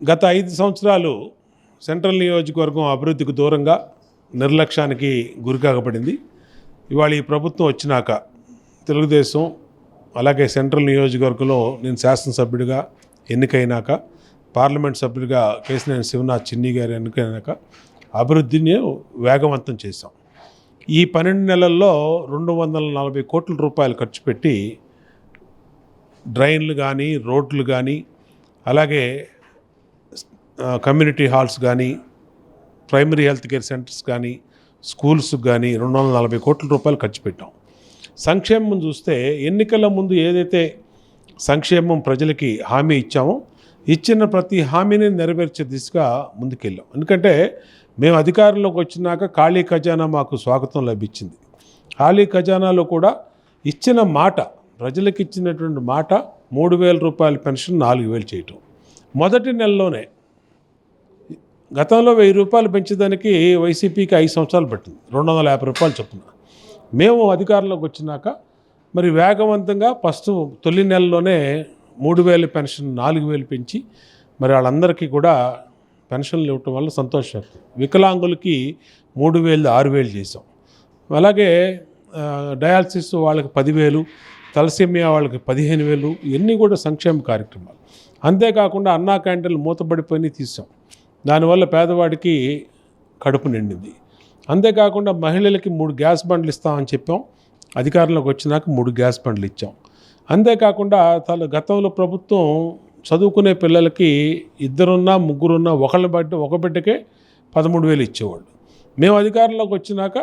గత ఐదు సంవత్సరాలు సెంట్రల్ నియోజకవర్గం అభివృద్ధికి దూరంగా నిర్లక్ష్యానికి గురికాగబడింది ఇవాళ ఈ ప్రభుత్వం వచ్చినాక తెలుగుదేశం అలాగే సెంట్రల్ నియోజకవర్గంలో నేను శాసనసభ్యుడిగా ఎన్నికైనాక పార్లమెంట్ సభ్యుడిగా కేసినేని శివనాథ్ చిన్ని గారు ఎన్నికైనాక అభివృద్ధిని వేగవంతం చేశాం. ఈ పన్నెండు నెలల్లో రెండు వందల నలభై కోట్ల రూపాయలు ఖర్చు పెట్టి డ్రైన్లు కానీ రోడ్లు కానీ అలాగే కమ్యూనిటీ హాల్స్ కానీ ప్రైమరీ హెల్త్ కేర్ సెంటర్స్ కానీ స్కూల్స్ కానీ రెండు వందల నలభై కోట్ల రూపాయలు ఖర్చు పెట్టాం. సంక్షేమం చూస్తే ఎన్నికల ముందు ఏదైతే సంక్షేమం ప్రజలకి హామీ ఇచ్చామో ఇచ్చిన ప్రతి హామీని నెరవేర్చే దిశగా ముందుకెళ్ళాం. ఎందుకంటే మేము అధికారంలోకి వచ్చినాక ఖాళీ ఖజానా మాకు స్వాగతం లభించింది. ఖాళీ ఖజానాలో కూడా ఇచ్చిన మాట ప్రజలకు ఇచ్చినటువంటి మాట మూడు వేల రూపాయల పెన్షన్ నాలుగు వేలు చేయటం. మొదటి నెలలోనే గతంలో వెయ్యి రూపాయలు పెంచేదానికి వైసీపీకి ఐదు సంవత్సరాలు పట్టింది. రెండు వందల యాభై రూపాయలు చొప్పున. మేము అధికారంలోకి వచ్చినాక మరి వేగవంతంగా ఫస్ట్ తొలి నెలలోనే మూడు వేల పెన్షన్ నాలుగు వేలు పెంచి మరి వాళ్ళందరికీ కూడా పెన్షన్లు ఇవ్వటం వల్ల సంతోషం. వికలాంగులకి మూడు వేలు ఆరు వేలు చేసాం అలాగే డయాలసిస్ వాళ్ళకి పదివేలు తలసేమియా వాళ్ళకి పదిహేను వేలు ఇవన్నీ కూడా సంక్షేమ కార్యక్రమాలు. అంతేకాకుండా అన్నా క్యాంటీన్లు మూతపడిపోయి తీసాం దానివల్ల పేదవాడికి కడుపు నిండింది. అంతేకాకుండా మహిళలకి మూడు గ్యాస్ బండ్లు ఇస్తామని చెప్పాం. అధికారంలోకి వచ్చినాక మూడు గ్యాస్ బండ్లు ఇచ్చాం. అంతేకాకుండా తన గతంలో ప్రభుత్వం చదువుకునే పిల్లలకి ఇద్దరున్నా ముగ్గురున్నా ఒకళ్ళ బట్టి ఒక బిడ్డకే పదమూడు వేలు ఇచ్చేవాళ్ళు. మేము అధికారంలోకి వచ్చినాక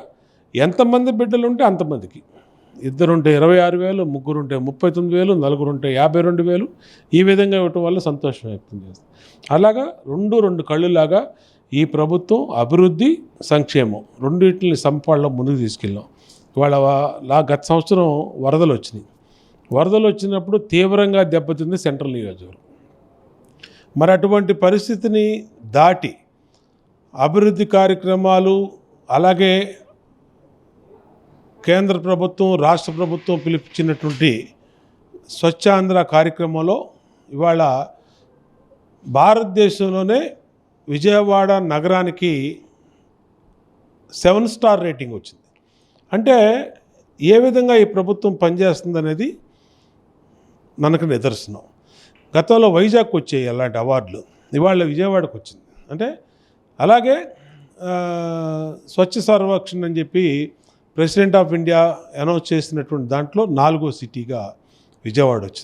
ఎంతమంది బిడ్డలు ఉంటే అంతమందికి. ఇద్దరుంటే ఇరవై ఆరు వేలు ముగ్గురుంటే ముప్పై తొమ్మిది వేలు నలుగురుంటే యాభై రెండు వేలు. ఈ విధంగా ఇవ్వటం వల్ల సంతోషం వ్యక్తం చేస్తుంది. అలాగా రెండు రెండు కళ్ళులాగా ఈ ప్రభుత్వం అభివృద్ధి సంక్షేమం రెండింటిని సంపాళ్ళ ముందుకు తీసుకెళ్ళాం. ఇవాళ లా గత సంవత్సరం వరదలు వచ్చినాయి. వరదలు వచ్చినప్పుడు తీవ్రంగా దెబ్బతింది సెంట్రల్ నియోజకవర్గం. మరి అటువంటి పరిస్థితిని దాటి అభివృద్ధి కార్యక్రమాలు అలాగే కేంద్ర ప్రభుత్వం రాష్ట్ర ప్రభుత్వం పిలిపించినటువంటి స్వచ్ఛాంధ్ర కార్యక్రమంలో ఇవాళ భారతదేశంలోనే విజయవాడ నగరానికి సెవెన్ స్టార్ రేటింగ్ వచ్చింది. అంటే ఏ విధంగా ఈ ప్రభుత్వం పనిచేస్తుంది అనేది మనకు నిదర్శనం. గతంలో వైజాగ్ వచ్చాయి అలాంటి అవార్డులు. ఇవాళ విజయవాడకు వచ్చింది. అంటే అలాగే స్వచ్ఛ సర్వేక్షణ్ అని చెప్పి ప్రెసిడెంట్ ఆఫ్ ఇండియా అనౌన్స్ చేసినటువంటి దాంట్లో నాలుగో సిటీగా విజయవాడ వచ్చింది.